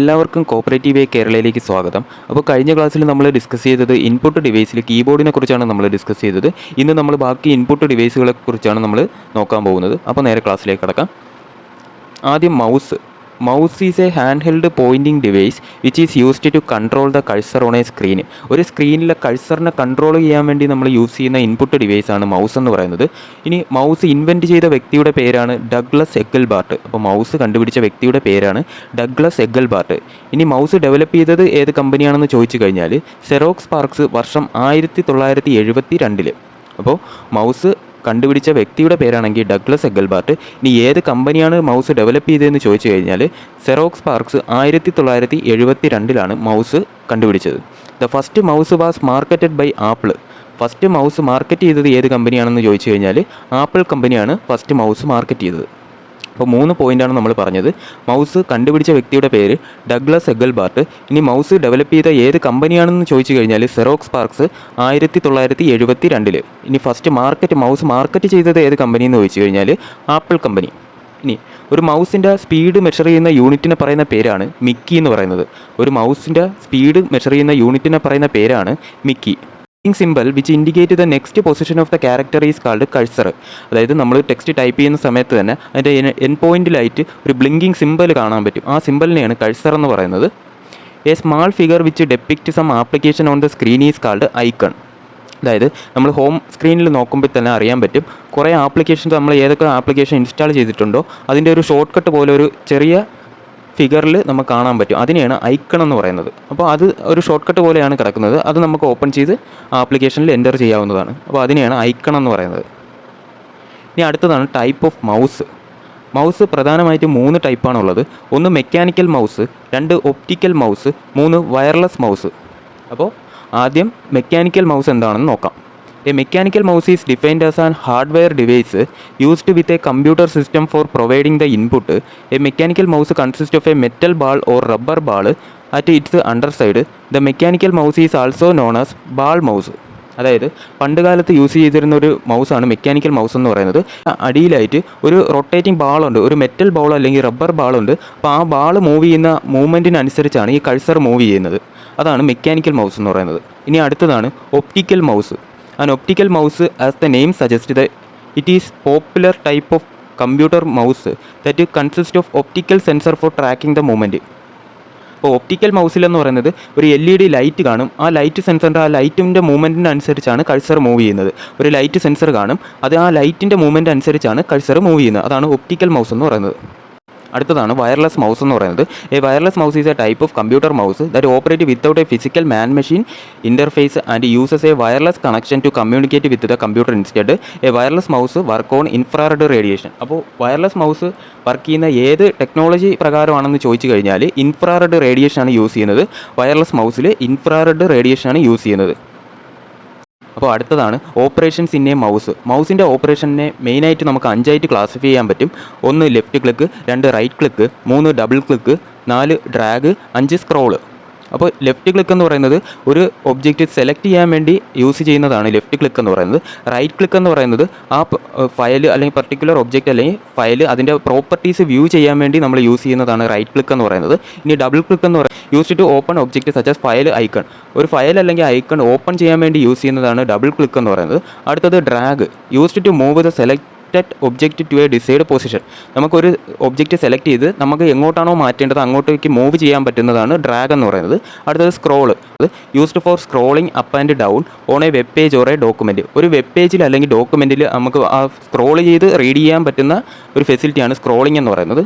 എല്ലാവർക്കും കോപ്പറേറ്റീവ് കേരളയിലേക്ക് സ്വാഗതം അപ്പോൾ കഴിഞ്ഞ ക്ലാസ്സിൽ നമ്മൾ ഡിസ്കസ് ചെയ്തത് ഇൻപുട്ട് ഡിവൈസിൽ കീബോർഡിനെ കുറിച്ചാണ് നമ്മൾ ഡിസ്കസ് ചെയ്തത് ഇന്ന് നമ്മൾ ബാക്കി ഇൻപുട്ട് ഡിവൈസുകളെ കുറിച്ചാണ് നമ്മൾ നോക്കാൻ പോകുന്നത് അപ്പോൾ നേരെ ക്ലാസ്സിലേക്ക് കടക്കാം ആദ്യം mouse mouse is a hand held pointing device which is used to control the cursor on a screen ഒരു സ്ക്രീനിലെ കഴ്സറിനെ കൺട്രോൾ ചെയ്യാൻ വേണ്ടി നമ്മൾ യൂസ് ചെയ്യുന്ന ഇൻപുട്ട് ഡിവൈസ് ആണ് മൗസ് എന്ന് പറയുന്നത് ഇനി മൗസ് ഇൻവെൻറ്റ് ചെയ്ത വ്യക്തിയുടെ പേരാണ് ഡഗ്ലസ് എഗൽ ബാർട്ട് അപ്പോൾ മൗസ് കണ്ടുപിടിച്ച വ്യക്തിയുടെ പേരാണ് ഡഗ്ലസ് എഗൽ ബാർട്ട് ഇനി മൗസ് ഡെവലപ്പ് ചെയ്തത് ഏത് കമ്പനിയാണെന്ന് ചോദിച്ചു കഴിഞ്ഞാൽ സെറോക്സ് പാർക്സ് വർഷം ആയിരത്തി തൊള്ളായിരത്തി എഴുപത്തി രണ്ടിൽ അപ്പോൾ മൗസ് കണ്ടുപിടിച്ച വ്യക്തിയുടെ പേരാണെങ്കിൽ ഡഗ്ലസ് എഗൽബാർട്ട് ഇനി ഏത് കമ്പനിയാണ് മൗസ് ഡെവലപ്പ് ചെയ്തതെന്ന് ചോദിച്ചു കഴിഞ്ഞാൽ സെറോക്സ് പാർക്സ് ആയിരത്തി തൊള്ളായിരത്തി എഴുപത്തി രണ്ടിലാണ് മൗസ് കണ്ടുപിടിച്ചത് the first mouse was marketed by Apple first mouse market ചെയ്തത് ഏത് കമ്പനിയാണെന്ന് ചോദിച്ചു കഴിഞ്ഞാൽ ആപ്പിൾ കമ്പനിയാണ് ഫസ്റ്റ് മൗസ് മാർക്കറ്റ് ചെയ്തത് അപ്പോൾ മൂന്ന് പോയിൻ്റാണ് നമ്മൾ പറഞ്ഞത് മൗസ് കണ്ടുപിടിച്ച വ്യക്തിയുടെ പേര് ഡഗ്ലസ് എഗൽബാർട്ട് ഇനി മൗസ് ഡെവലപ്പ് ചെയ്ത ഏത് കമ്പനിയാണെന്ന് ചോദിച്ചു കഴിഞ്ഞാൽ സെറോക്സ് പാർക്സ് ആയിരത്തി തൊള്ളായിരത്തി എഴുപത്തി രണ്ടിൽ ഇനി ഫസ്റ്റ് മാർക്കറ്റ് മൗസ് മാർക്കറ്റ് ചെയ്തത് ഏത് കമ്പനി എന്ന് ചോദിച്ചു കഴിഞ്ഞാൽ ആപ്പിൾ കമ്പനി ഇനി ഒരു മൗസിൻ്റെ സ്പീഡ് മെഷർ ചെയ്യുന്ന യൂണിറ്റിനെ പറയുന്ന പേരാണ് മിക്കി എന്ന് പറയുന്നത് ഒരു മൗസിൻ്റെ സ്പീഡ് മെഷർ ചെയ്യുന്ന യൂണിറ്റിനെ പറയുന്ന പേരാണ് Mickey typing symbol which indicate the next position of the character is called cursor അതായത് നമ്മൾ ടെക്സ്റ്റ് ടൈപ്പ് ചെയ്യുന്ന സമയത്ത് തന്നെ അതിൻ്റെ എൻ പോയിന്റിലായിട്ട് ഒരു ബ്ലിങ്കിങ് സിമ്പിൾ കാണാൻ പറ്റും ആ സിമ്പിളിനെയാണ് കഴ്സർ എന്ന് പറയുന്നത് a small figure which depict some application on the screen is called icon അതായത് നമ്മൾ ഹോം സ്ക്രീനിൽ നോക്കുമ്പോൾ തന്നെ അറിയാൻ പറ്റും കുറേ ആപ്ലിക്കേഷൻസ് നമ്മൾ ഏതൊക്കെ ആപ്ലിക്കേഷൻ ഇൻസ്റ്റാൾ ചെയ്തിട്ടുണ്ടോ അതിൻ്റെ ഒരു ഷോർട്ട് കട്ട് പോലെ ഒരു ചെറിയ ഫിഗറിൽ നമുക്ക് കാണാൻ പറ്റും അതിനെയാണ് ഐക്കൺ എന്ന് പറയുന്നത് അപ്പോൾ അത് ഒരു ഷോർട്ട് കട്ട് പോലെയാണ് കിടക്കുന്നത് അത് നമുക്ക് ഓപ്പൺ ചെയ്ത് ആപ്ലിക്കേഷനിൽ എൻ്റർ ചെയ്യാവുന്നതാണ് അപ്പോൾ അതിനെയാണ് ഐക്കൺ എന്ന് പറയുന്നത് ഇനി അടുത്തതാണ് ടൈപ്പ് ഓഫ് മൗസ് മൗസ് പ്രധാനമായിട്ട് മൂന്ന് ടൈപ്പാണ് ഉള്ളത് ഒന്ന് മെക്കാനിക്കൽ മൗസ് രണ്ട് ഒപ്റ്റിക്കൽ മൗസ് മൂന്ന് വയർലെസ് മൗസ് അപ്പോൾ ആദ്യം മെക്കാനിക്കൽ മൗസ് എന്താണെന്ന് നോക്കാം a mechanical mouse is defined as an hardware device used with a computer system for providing the input a mechanical mouse consist of a metal ball or rubber ball at its under side the mechanical mouse is also known as ball mouse അതായത് പണ്ട് കാലത്ത് use ചെയ്തിരുന്ന ഒരു മൗസാണ് mechanical mouse എന്ന് പറയുന്നത് അടിയിലായിട്ട് ഒരു rotating ബാളുണ്ട് ഒരു മെറ്റൽ ബോൾ അല്ലെങ്കിൽ റബ്ബർ ബാളുണ്ട് അപ്പോൾ ആ ബാൾ മൂവ് ചെയ്യുന്ന മൂവ്മെൻറ്റിനനുസരിച്ചാണ് ഈ കഴ്സർ മൂവ് ചെയ്യുന്നത് അതാണ് മെക്കാനിക്കൽ മൗസ് എന്ന് പറയുന്നത് ഇനി അടുത്തതാണ് optical mouse and optical mouse as the name suggest the it is popular type of computer mouse that consist of optical sensor for tracking the movement. അപ്പോൾ optical മൗസിലെന്ന് പറയുന്നത് ഒരു എൽ ഇ ഡി ലൈറ്റ് കാണും ആ light സെൻസറിൻ്റെ ആ ലൈറ്റിൻ്റെ മൂവ്മെൻറ്റിന് അനുസരിച്ചാണ് cursor move ചെയ്യുന്നത് ഒരു ലൈറ്റ് സെൻസർ കാണും അത് ആ ലൈറ്റിൻ്റെ മൂവ്മെൻറ്റ് അനുസരിച്ചാണ് കഴ്സർ മൂവ് ചെയ്യുന്നത് അതാണ് ഒപ്റ്റിക്കൽ മൗസ് എന്ന് പറയുന്നത് അടുത്തതാണ് വയർലെസ് മൗസ് എന്ന് പറയുന്നത് ഈ wireless mouse is a type of computer mouse that operate without a physical man machine interface and uses a wireless connection to communicate with the computer instead a wireless mouse work on infrared radiation അപ്പോൾ wireless mouse work ചെയ്യുന്ന ഏത് technology പ്രകാരമാണെന്ന് ചോദിച്ചു കഴിഞ്ഞാൽ infrared ആണ് use ചെയ്യുന്നത് wireless മൗസിൽ infrared ആണ് യൂസ് ചെയ്യുന്നത് അപ്പോൾ അടുത്തതാണ് ഓപ്പറേഷൻസ് ഇൻ എ മൗസ് മൗസിൻ്റെ ഓപ്പറേഷനെ മെയിനായിട്ട് നമുക്ക് അഞ്ചായിട്ട് ക്ലാസിഫൈ ചെയ്യാൻ പറ്റും ഒന്ന് ലെഫ്റ്റ് ക്ലിക്ക് രണ്ട് റൈറ്റ് ക്ലിക്ക് മൂന്ന് ഡബിൾ ക്ലിക്ക് നാല് ഡ്രാഗ് അഞ്ച് സ്ക്രോള് അപ്പോൾ ലെഫ്റ്റ് ക്ലിക്ക് എന്ന് പറയുന്നത് ഒരു ഒബ്ജക്റ്റ് സെലക്ട് ചെയ്യാൻ വേണ്ടി യൂസ് ചെയ്യുന്നതാണ് ലെഫ്റ്റ് ക്ലിക്ക് എന്ന് പറയുന്നത് റൈറ്റ് ക്ലിക്ക് എന്ന് പറയുന്നത് ആ ഫയൽ അല്ലെങ്കിൽ പർട്ടിക്കുലർ ഒബ്ജക്റ്റ് അല്ലെങ്കിൽ ഫയൽ അതിൻ്റെ പ്രോപ്പർട്ടീസ് വ്യൂ ചെയ്യാൻ വേണ്ടി നമ്മൾ യൂസ് ചെയ്യുന്നതാണ് റൈറ്റ് ക്ലിക്ക് എന്ന് പറയുന്നത് ഇനി ഡബിൾ ക്ലിക്ക് എന്ന് പറയുന്നത് use to open object such as file icon ഒരു ഫയൽ അല്ലെങ്കിൽ ഐക്കൺ ഓപ്പൺ ചെയ്യാൻ വേണ്ടി യൂസ് ചെയ്യുന്നതാണ് ഡബിൾ ക്ലിക്ക് എന്ന് പറയുന്നത് അടുത്തത് drag use to move the select selected object to a decide position നമുക്കൊരു ഒബ്ജക്റ്റ് സെലക്ട് ചെയ്ത് നമുക്ക് എങ്ങോട്ടാണോ മാറ്റേണ്ടത് അങ്ങോട്ടേക്ക് മൂവ് ചെയ്യാൻ പറ്റുന്നതാണ് ഡ്രാഗ് എന്ന് പറയുന്നത് അടുത്തത് സ്ക്രോൾ അത് used for scrolling up and down on a web page or a document ഒരു വെബ് പേജിൽ അല്ലെങ്കിൽ ഡോക്യുമെൻറ്റിൽ നമുക്ക് ആ സ്ക്രോൾ ചെയ്ത് റീഡ് ചെയ്യാൻ പറ്റുന്ന ഒരു ഫെസിലിറ്റിയാണ് സ്ക്രോളിംഗ് എന്ന് പറയുന്നത്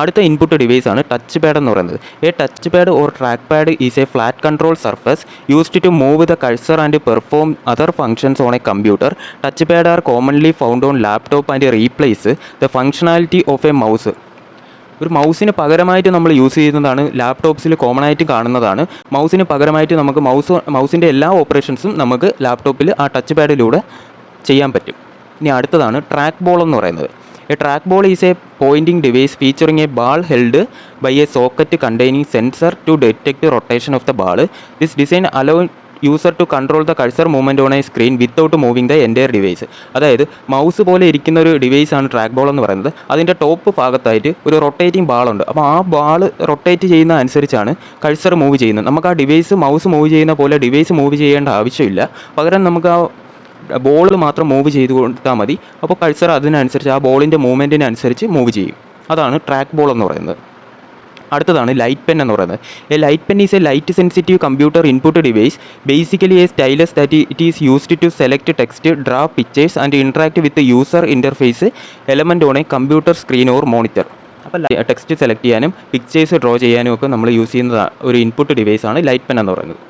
അടുത്ത ഇൻപുട്ട് ഡിവൈസ് ആണ് ടച്ച് പാഡ് എന്ന് പറയുന്നത് a touch pad or track pad is a flat control surface used to move the cursor and perform other functions on a computer touch pad are commonly found on laptop and replace the functionality of a mouse ഒരു മൗസിന് പകരമായിട്ട് നമ്മൾ use ചെയ്യുന്നതാണ് ലാപ്ടോപ്സിൽ common ആയിട്ട് കാണുന്നതാണ് മൗസിന് പകരമായിട്ട് നമുക്ക് mouse മൗസിൻ്റെ എല്ലാ ഓപ്പറേഷൻസും നമുക്ക് ലാപ്ടോപ്പിൽ ആ ടച്ച് പാഡിലൂടെ ചെയ്യാൻ പറ്റും ഇനി അടുത്തതാണ് ട്രാക്ക് ബോൾ എന്ന് പറയുന്നത് a track ball is a pointing device featuring a ball held by a socket containing sensor to detect rotation of the ball this design allow user to control the cursor movement on a screen without moving the എൻ്റെ device അതായത് mouse പോലെ ഇരിക്കുന്ന ഒരു ഡിവൈസാണ് track ball എന്ന് പറയുന്നത് അതിൻ്റെ top ഭാഗത്തായിട്ട് ഒരു റൊട്ടേറ്റിംഗ് ബാളുണ്ട് അപ്പോൾ ആ ബാൾ റൊട്ടേറ്റ് ചെയ്യുന്ന അനുസരിച്ചാണ് കഴ്സർ മൂവ് ചെയ്യുന്നത് നമുക്ക് ആ ഡിവൈസ് മൗസ് മൂവ് ചെയ്യുന്ന പോലെ ഡിവൈസ് മൂവ് ചെയ്യേണ്ട ആവശ്യമില്ല പകരം നമുക്ക് ആ ബോൾ മാത്രം മൂവ് ചെയ്ത് കൊടുത്താൽ മതി അപ്പോൾ കഴ്സർ അതിനനുസരിച്ച് ആ ബോളിൻ്റെ മൂവ്മെൻറ്റിനനുസരിച്ച് മൂവ് ചെയ്യും അതാണ് ട്രാക്ക് ബോൾ എന്ന് പറയുന്നത് അടുത്തതാണ് ലൈറ്റ് പെൻ എന്ന് പറയുന്നത് a light pen is a light sensitive computer input device basically a stylus that it is used to select text draw pictures and interact with user interface element on a computer screen or monitor അപ്പോൾ text select ചെയ്യാനും pictures draw ചെയ്യാനും ഒക്കെ നമ്മൾ use ചെയ്യുന്ന ഒരു input ഡിവൈസാണ് light pen എന്ന് പറയുന്നത്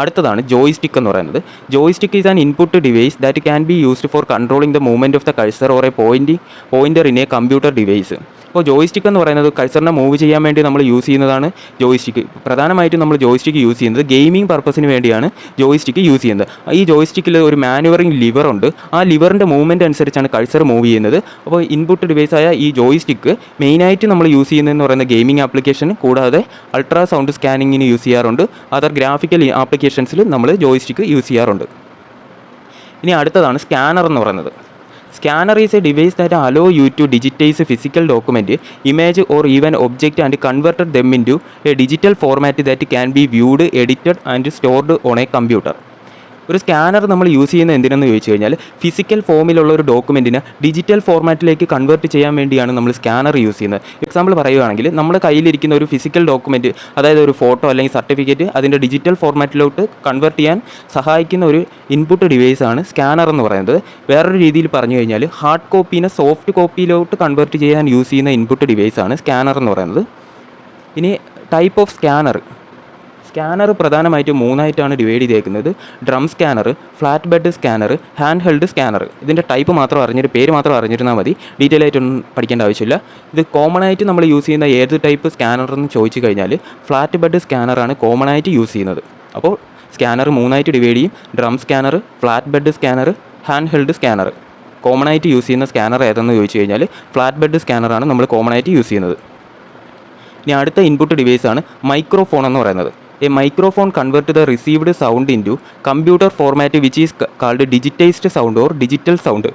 അടുത്തതാണ് ജോയ് സ്റ്റിക്ക് എന്ന് പറയുന്നത് joystick is an input device that can be used for controlling the movement of the cursor or a pointing pointer in a computer device അപ്പോൾ ജോയിസ്റ്റിക് എന്ന് പറയുന്നത് കഴ്സറിനെ മൂവ് ചെയ്യാൻ വേണ്ടി നമ്മൾ യൂസ് ചെയ്യുന്നതാണ് ജോയിസ്റ്റിക്ക് പ്രധാനമായിട്ടും നമ്മൾ ജോയിസ്റ്റിക്ക് യൂസ് ചെയ്യുന്നത് ഗെയിമിംഗ് പർപ്പസിന് വേണ്ടിയാണ് ജോയിസ്റ്റിക്ക് യൂസ് ചെയ്യുന്നത് ഈ ജോയിസ്റ്റിക്കിൽ ഒരു മാനുവറിംഗ് ലിവറുണ്ട് ആ ലിവറിൻ്റെ മൂവ്മെൻറ്റ് അനുസരിച്ചാണ് കഴ്സർ മൂവ് ചെയ്യുന്നത് അപ്പോൾ ഇൻപുട്ട് ഡിവൈസായ ഈ ജോയിസ്റ്റിക്ക് മെയിനായിട്ട് നമ്മൾ യൂസ് ചെയ്യുന്നതെന്ന് പറയുന്ന ഗെയിമിംഗ് ആപ്ലിക്കേഷൻ കൂടാതെ അൾട്രാസൗണ്ട് സ്കാനിങ്ങിന് യൂസ് ചെയ്യാറുണ്ട് അതർ ഗ്രാഫിക്കൽ ആപ്ലിക്കേഷൻസിൽ നമ്മൾ ജോയിസ്റ്റിക്ക് യൂസ് ചെയ്യാറുണ്ട് ഇനി അടുത്തതാണ് സ്കാനർ എന്ന് പറയുന്നത് Scanner is a device that allows you to digitize a physical document, image or even object and convert them into a digital format that can be viewed, edited and stored on a computer. ഒരു scanner നമ്മൾ use ചെയ്യുന്ന എന്തിനെന്ന് ചോദിച്ചു കഴിഞ്ഞാൽ physical ഫോമിലുള്ള ഒരു ഡോക്യുമെൻറ്റിനെ digital ഫോർമാറ്റിലേക്ക് convert ചെയ്യാൻ വേണ്ടിയാണ് നമ്മൾ സ്കാനർ യൂസ് ചെയ്യുന്നത് എക്സാമ്പിൾ പറയുകയാണെങ്കിൽ നമ്മുടെ കയ്യിലിരിക്കുന്ന ഒരു ഫിസിക്കൽ ഡോക്യുമെൻറ്റ് അതായത് ഒരു ഫോട്ടോ അല്ലെങ്കിൽ സർട്ടിഫിക്കറ്റ് അതിൻ്റെ ഡിജിറ്റൽ ഫോർമാറ്റിലോട്ട് കൺവേർട്ട് ചെയ്യാൻ സഹായിക്കുന്ന ഒരു ഇൻപുട്ട് ഡിവൈസാണ് സ്കാനർ എന്ന് പറയുന്നത് വേറൊരു രീതിയിൽ പറഞ്ഞു കഴിഞ്ഞാൽ ഹാർഡ് കോപ്പീനെ സോഫ്റ്റ് കോപ്പിയിലോട്ട് കൺവേർട്ട് ചെയ്യാൻ യൂസ് ചെയ്യുന്ന ഇൻപുട്ട് ഡിവൈസാണ് സ്കാനർ എന്ന് പറയുന്നത് ഇനി ടൈപ്പ് ഓഫ് സ്കാനർ സ്കാനർ പ്രധാനമായിട്ട് മൂന്നായിട്ടാണ് ഡിവൈഡ് ചെയ്തേക്കുന്നത് drum scanner flat bed scanner hand held scanner ഇതിൻ്റെ ടൈപ്പ് മാത്രം അറിഞ്ഞിട്ട് പേര് മാത്രം അറിഞ്ഞിരുന്നാൽ മതി ഡീറ്റെയിൽ ആയിട്ടൊന്നും പഠിക്കേണ്ട ആവശ്യമില്ല ഇത് കോമൺ ആയിട്ട് നമ്മൾ യൂസ് ചെയ്യുന്ന ഏത് ടൈപ്പ് സ്കാനർ എന്ന് ചോദിച്ചു കഴിഞ്ഞാൽ ഫ്ലാറ്റ് ബെഡ് സ്കാനറാണ് കോമൺ ആയിട്ട് യൂസ് ചെയ്യുന്നത് അപ്പോൾ സ്കാനർ മൂന്നായിട്ട് ഡിവൈഡ് ചെയ്യും drum scanner flat bed scanner hand held scanner common ആയിട്ട് യൂസ് ചെയ്യുന്ന സ്കാനർ ഏതെന്ന് ചോദിച്ചു കഴിഞ്ഞാൽ ഫ്ലാറ്റ് ബെഡ് സ്കാനറാണ് നമ്മൾ കോമൺ ആയിട്ട് യൂസ് ചെയ്യുന്നത് ഇനി അടുത്ത ഇൻപുട്ട് ഡിവൈസാണ് മൈക്രോഫോൺ എന്ന് പറയുന്നത് a microphone convert the received sound in to computer format which is called digitized sound or digital sound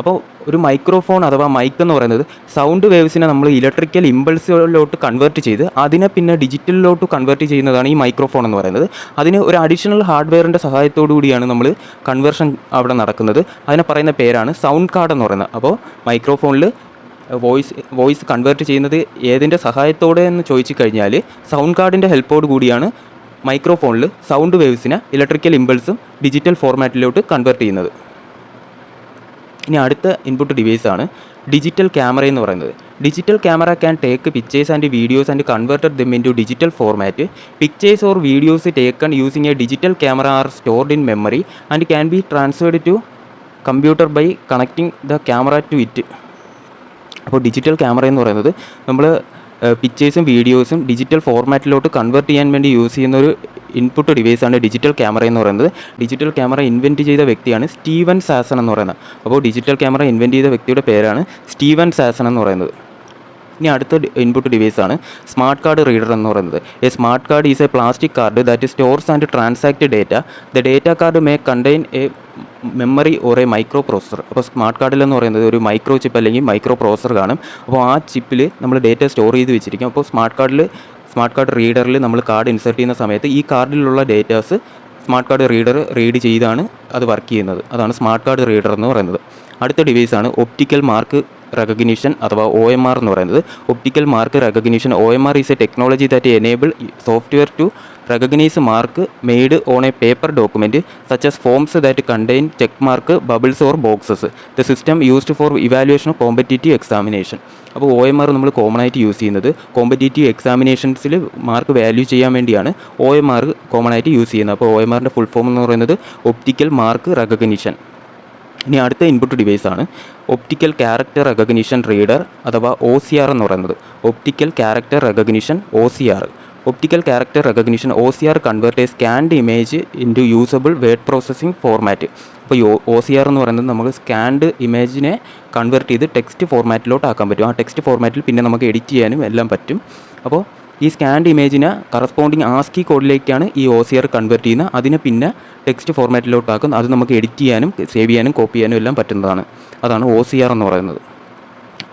അപ്പോൾ ഒരു മൈക്രോഫോൺ അഥവാ മൈക്ക് എന്ന് പറയുന്നത് സൗണ്ട് വേവ്സിനെ നമ്മൾ ഇലക്ട്രിക്കൽ ഇമ്പൾസുകളിലോട്ട് കൺവേർട്ട് ചെയ്ത് അതിനെ പിന്നെ ഡിജിറ്റലിലോട്ട് കൺവേർട്ട് ചെയ്യുന്നതാണ് ഈ മൈക്രോഫോൺ എന്ന് പറയുന്നത് അതിന് ഒരു അഡീഷണൽ ഹാർഡ്വെയറിൻ്റെ സഹായത്തോടു കൂടിയാണ് നമ്മൾ കൺവേർഷൻ അവിടെ നടക്കുന്നത് അതിനെ പറയുന്ന പേരാണ് സൗണ്ട് കാർഡ് എന്ന് പറയുന്നത് അപ്പോൾ മൈക്രോഫോണിൽ വോയിസ് വോയിസ് കൺവേർട്ട് ചെയ്യുന്നത് ഏതിൻ്റെ സഹായത്തോടെ എന്ന് ചോദിച്ചു കഴിഞ്ഞാൽ സൗണ്ട് കാർഡിൻ്റെ ഹെൽപ്പോട് കൂടിയാണ് മൈക്രോഫോണിൽ സൗണ്ട് വേവ്സിനെ ഇലക്ട്രിക്കൽ ഇമ്പൾസും ഡിജിറ്റൽ ഫോർമാറ്റിലോട്ട് കൺവേർട്ട് ചെയ്യുന്നത് ഇനി അടുത്ത ഇൻപുട്ട് ഡിവൈസാണ് ഡിജിറ്റൽ ക്യാമറ എന്ന് പറയുന്നത് digital camera can take pictures and videos and converted them in to digital format pictures or videos taken using a digital camera are stored in memory and can be transferred to computer by connecting the camera to it അപ്പോൾ digital camera എന്ന് പറയുന്നത് നമ്മൾ പിക്ചേഴ്സും വീഡിയോസും digital ഫോർമാറ്റിലോട്ട് convert ചെയ്യാൻ വേണ്ടി use ചെയ്യുന്ന ഒരു ഇൻപുട്ട് ഡിവൈസാണ് ഡിജിറ്റൽ ക്യാമറ എന്ന് പറയുന്നത് ഡിജിറ്റൽ ക്യാമറ ഇൻവെൻറ്റ് ചെയ്ത വ്യക്തിയാണ് സ്റ്റീവൻ സാസൺ എന്ന് പറയുന്നത് അപ്പോൾ ഡിജിറ്റൽ ക്യാമറ ഇൻവെൻറ്റ് ചെയ്ത വ്യക്തിയുടെ പേരാണ് സ്റ്റീവൻ സാസൺ എന്ന് പറയുന്നത് ഇനി അടുത്ത ഇൻപുട്ട് ഡിവൈസാണ് സ്മാർട്ട് കാർഡ് റീഡർ എന്ന് പറയുന്നത് a smart card is a plastic card that stores and transact data the data card may contain a memory or a microprocessor അപ്പോൾ സ്മാർട്ട് കാർഡിൽ എന്ന് പറയുന്നത് ഒരു മൈക്രോ ചിപ്പ് അല്ലെങ്കിൽ മൈക്രോ പ്രോസസർ കാണും അപ്പോൾ ആ ചിപ്പിൽ നമ്മൾ ഡേറ്റ സ്റ്റോർ ചെയ്ത് വെച്ചിരിക്കും അപ്പോൾ സ്മാർട്ട് കാർഡിൽ സ്മാർട്ട് കാർഡ് റീഡറിൽ നമ്മൾ കാർഡ് ഇൻസേർട്ട് ചെയ്യുന്ന സമയത്ത് ഈ കാർഡിലുള്ള datas smart card reader read ചെയ്താണ് അത് വർക്ക് ചെയ്യുന്നത് അതാണ് സ്മാർട്ട് കാർഡ് റീഡർ എന്ന് പറയുന്നത് അടുത്ത ഡിവൈസാണ് ഒപ്റ്റിക്കൽ മാർക്ക് റെക്കഗ്നീഷൻ അഥവാ ഒ എം ആർ എന്ന് പറയുന്നത് optical mark recognition O M R is a technology that enable software to recognize mark made on a paper document such as forms that contain check mark bubbles or boxes the system used for evaluation of competitive examination അപ്പോൾ O M R നമ്മൾ common ആയിട്ട് use ചെയ്യുന്നത് competitive എക്സാമിനേഷൻസിൽ mark value ചെയ്യാൻ വേണ്ടിയാണ് O M R common ആയിട്ട് use ചെയ്യുന്നത് അപ്പോൾ ഒ എം ആറിൻ്റെ ഫുൾ ഫോം എന്ന് പറയുന്നത് ഒപ്റ്റിക്കൽ മാർക്ക് റെക്കഗ്നീഷൻ ഇനി അടുത്ത ഇൻപുട്ട് ഡിവൈസ് ആണ് ഒപ്റ്റിക്കൽ ക്യാരക്ടർ റെക്കഗ്നീഷൻ റീഡർ അഥവാ ഒ സി ആർ എന്ന് പറയുന്നത് optical character recognition O C R optical character recognition O C R convert scanned image to usable word processing format അപ്പോൾ O C R എന്ന് പറയുന്നത് നമുക്ക് scanned ഇമേജിനെ convert ചെയ്ത് text ഫോർമാറ്റിലോട്ട് ആക്കാൻ പറ്റും ആ ടെക്സ്റ്റ് ഫോർമാറ്റിൽ പിന്നെ നമുക്ക് എഡിറ്റ് ചെയ്യാനും എല്ലാം പറ്റും അപ്പോൾ ഈ സ്കാൻഡ് ഇമേജിനെ കറസ്പോണ്ടിങ് ആസ്കി കോഡിലേക്കാണ് ഈ ഒ സി ആർ കൺവേർട്ട് ചെയ്യുന്നത് അതിനെ പിന്നെ ടെക്സ്റ്റ് ഫോർമാറ്റിലോട്ടാക്കും അത് നമുക്ക് എഡിറ്റ് ചെയ്യാനും സേവ് ചെയ്യാനും കോപ്പി ചെയ്യാനും എല്ലാം പറ്റുന്നതാണ് അതാണ് ഒ സി ആർ എന്ന് പറയുന്നത്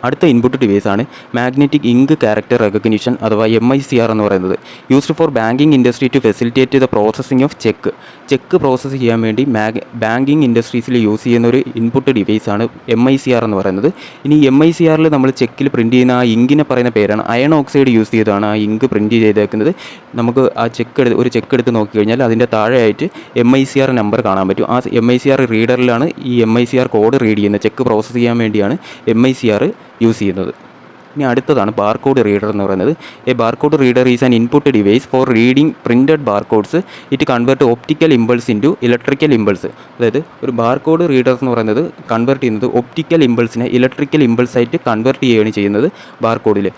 അടുത്ത ഇൻപുട്ട് ഡിവൈസ് ആണ് മാഗ്നറ്റിക് ഇങ്ക് ക്യാരക്ടർ റെക്കഗ്നിഷൻ അഥവാ എം ഐ സി ആർ എന്ന് പറയുന്നത് used for banking industry to facilitate the processing of cheque cheque process ചെയ്യാൻ വേണ്ടി മാഗ് ബാങ്കിങ് ഇൻഡസ്ട്രീസിൽ യൂസ് ചെയ്യുന്ന ഒരു ഇൻപുട്ട് ആണ് എം ഐ സി ആർ എന്ന് പറയുന്നത് ഇനി എം ഐ സി ആറിൽ നമ്മൾ ചെക്കിൽ പ്രിൻറ്റ് ചെയ്യുന്ന ആ ഇങ്കിനെ പറയുന്ന പേരാണ് അയൺ ഓക്സൈഡ് യൂസ് ചെയ്താണ് ആ ഇങ്ക് പ്രിൻറ്റ് ചെയ്തേക്കുന്നത് നമുക്ക് ആ ചെക്ക് എടുത്ത് ഒരു ചെക്ക് എടുത്ത് നോക്കിക്കഴിഞ്ഞാൽ അതിൻ്റെ താഴെയായിട്ട് M I C R number കാണാൻ പറ്റും ആ എം ഐ സി ആർ റീഡറിലാണ് ഈ M I C R code read ചെയ്യുന്നത് ചെക്ക് പ്രോസസ്സ് ചെയ്യാൻ വേണ്ടിയാണ് M I C R use ചെയ്യുന്നത് ഇനി അടുത്തതാണ് ബാർകോഡ് റീഡർ എന്ന് പറയുന്നത് a barcode reader is an input device for reading printed barcodes it convert optical impulse into electrical impulse അതായത് ഒരു ബാർകോഡ് റീഡർ എന്ന് പറയുന്നത് കൺവേർട്ട് ചെയ്യുന്നത് ഓപ്റ്റിക്കൽ ഇമ്പൾസിനെ ഇലക്ട്രിക്കൽ ആയിട്ട് കൺവേർട്ട് ചെയ്യുകയാണ് ചെയ്യുന്നത് ബാർകോഡിൽ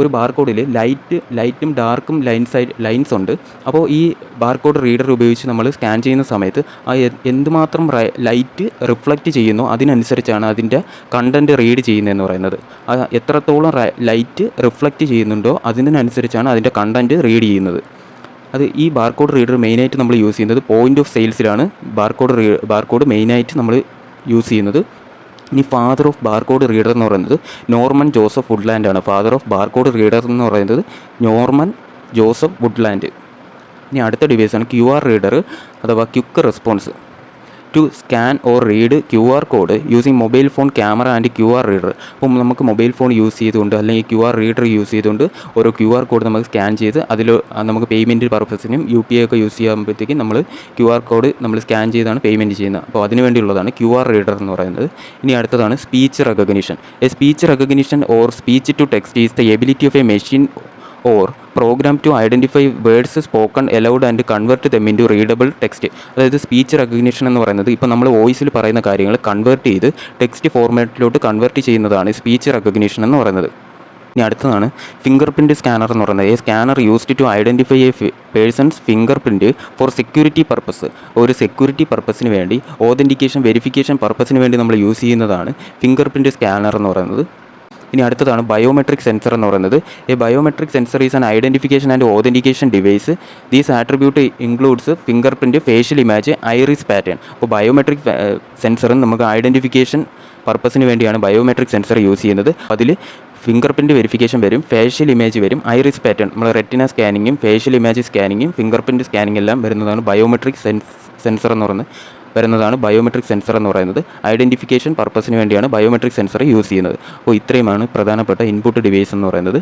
ഒരു ബാർകോഡിൽ ലൈറ്റ് ലൈറ്റും ഡാർക്കും ലൈൻസ് ലൈൻസ് ഉണ്ട് അപ്പോൾ ഈ ബാർകോഡ് റീഡർ ഉപയോഗിച്ച് നമ്മൾ സ്കാൻ ചെയ്യുന്ന സമയത്ത് ആ എന്തുമാത്രം ലൈറ്റ് റിഫ്ലക്റ്റ് ചെയ്യുന്നോ അതിനനുസരിച്ചാണ് അതിൻ്റെ കണ്ടൻറ്റ് റീഡ് ചെയ്യുന്നതെന്ന് പറയുന്നത് എത്രത്തോളം ലൈറ്റ് റിഫ്ലക്റ്റ് ചെയ്യുന്നുണ്ടോ അതിനനുസരിച്ചാണ് അതിൻ്റെ കണ്ടൻറ്റ് റീഡ് ചെയ്യുന്നത് അത് ഈ ബാർകോഡ് റീഡർ മെയിനായിട്ട് നമ്മൾ യൂസ് ചെയ്യുന്നത് പോയിൻ്റ് ഓഫ് സെയിൽസിലാണ് ബാർകോഡ് റീ കോഡ് മെയിനായിട്ട് നമ്മൾ യൂസ് ചെയ്യുന്നത് ഇനി ഫാദർ ഓഫ് ബാർകോഡ് റീഡർ എന്ന് പറയുന്നത് നോർമൻ ജോസഫ് വുഡ്ലാൻഡ് ആണ് ഫാദർ ഓഫ് ബാർകോഡ് റീഡർ എന്ന് പറയുന്നത് നോർമൻ ജോസഫ് വുഡ്ലാൻഡ് ഇനി അടുത്ത ഡിവൈസാണ് ക്യു ആർ റീഡർ അഥവാ quick response to scan or read Q R code using mobile phone camera and Q R reader അപ്പം നമുക്ക് മൊബൈൽ ഫോൺ യൂസ് ചെയ്തുകൊണ്ട് അല്ലെങ്കിൽ ക്യു ആർ റീഡർ യൂസ് ചെയ്തുകൊണ്ട് ഓരോ ക്യു ആർ കോഡ് നമുക്ക് സ്കാൻ ചെയ്ത് അതിൽ നമുക്ക് പേയ്മെൻറ്റ് പർപ്പസിനും യു പി ഐ ഒക്കെ യൂസ് ചെയ്യുമ്പോഴത്തേക്കും നമ്മൾ ക്യു ആർ കോഡ് നമ്മൾ സ്കാൻ ചെയ്താണ് പേയ്മെൻറ്റ് ചെയ്യുന്നത് അപ്പോൾ അതിന് വേണ്ടിയുള്ളതാണ് ക്യു ആർ റീഡർ എന്ന് പറയുന്നത് ഇനി അടുത്തതാണ് speech recognition a speech recognition or speech to text is the ability of a machine or program to identify words spoken aloud and convert them into readable text അതായത് speech recognition എന്ന് പറയുന്നത് ഇപ്പോൾ നമ്മൾ വോയിസിൽ പറയുന്ന കാര്യങ്ങൾ കൺവേർട്ട് ചെയ്ത് text ഫോർമാറ്റിലോട്ട് കൺവേർട്ട് ചെയ്യുന്നതാണ് സ്പീച്ച് റെക്കഗ്നീഷൻ എന്ന് പറയുന്നത് ഇനി അടുത്തതാണ് ഫിംഗർ പ്രിൻറ്റ് സ്കാനർ എന്ന് പറയുന്നത് ഈ scanner used to identify a person's fingerprint for security purpose ഒരു സെക്യൂരിറ്റി പർപ്പസിന് വേണ്ടി ഓതൻറ്റിക്കേഷൻ വെരിഫിക്കേഷൻ പർപ്പസിന് വേണ്ടി നമ്മൾ യൂസ് ചെയ്യുന്നതാണ് ഫിംഗർ പ്രിൻറ്റ് സ്കാനർ എന്ന് പറയുന്നത് ഇനി അടുത്തതാണ് ബയോമെട്രിക് സെൻസർ എന്ന് പറയുന്നത് ഈ biometric sensor is an identification and authentication device these attribute includes fingerprint facial image iris pattern അപ്പോൾ ബയോമെട്രിക് സെൻസറും നമുക്ക് ഐഡൻറ്റിഫിക്കേഷൻ പർപ്പസിന് വേണ്ടിയാണ് ബയോമെട്രിക് സെൻസർ യൂസ് ചെയ്യുന്നത് അതിൽ ഫിംഗർ പ്രിൻറ്റ് വെരിഫിക്കേഷൻ വരും ഫേഷ്യൽ ഇമേജ് വരും ഐറിസ് പാറ്റേൺ നമ്മൾ റെറ്റിന സ്കാനിങ്ങും ഫേഷ്യൽ ഇമേജ് സ്കാനിങ്ങും ഫിംഗർ പ്രിൻറ്റ് സ്കാനിങ് എല്ലാം വരുന്നതാണ് ബയോമെട്രിക് സെൻസ് സെൻസർ എന്ന് പറയുന്നത് വരുന്നതാണ് ബയോമെട്രിക് സെൻസർ എന്ന് പറയുന്നത് ഐഡൻറ്റിഫിക്കേഷൻ പർപ്പസിന് വേണ്ടിയാണ് ബയോമെട്രിക് സെൻസർ യൂസ് ചെയ്യുന്നത് അപ്പോൾ ഇത്രയുമാണ് പ്രധാനപ്പെട്ട ഇൻപുട്ട് ഡിവൈസ് എന്ന് പറയുന്നത്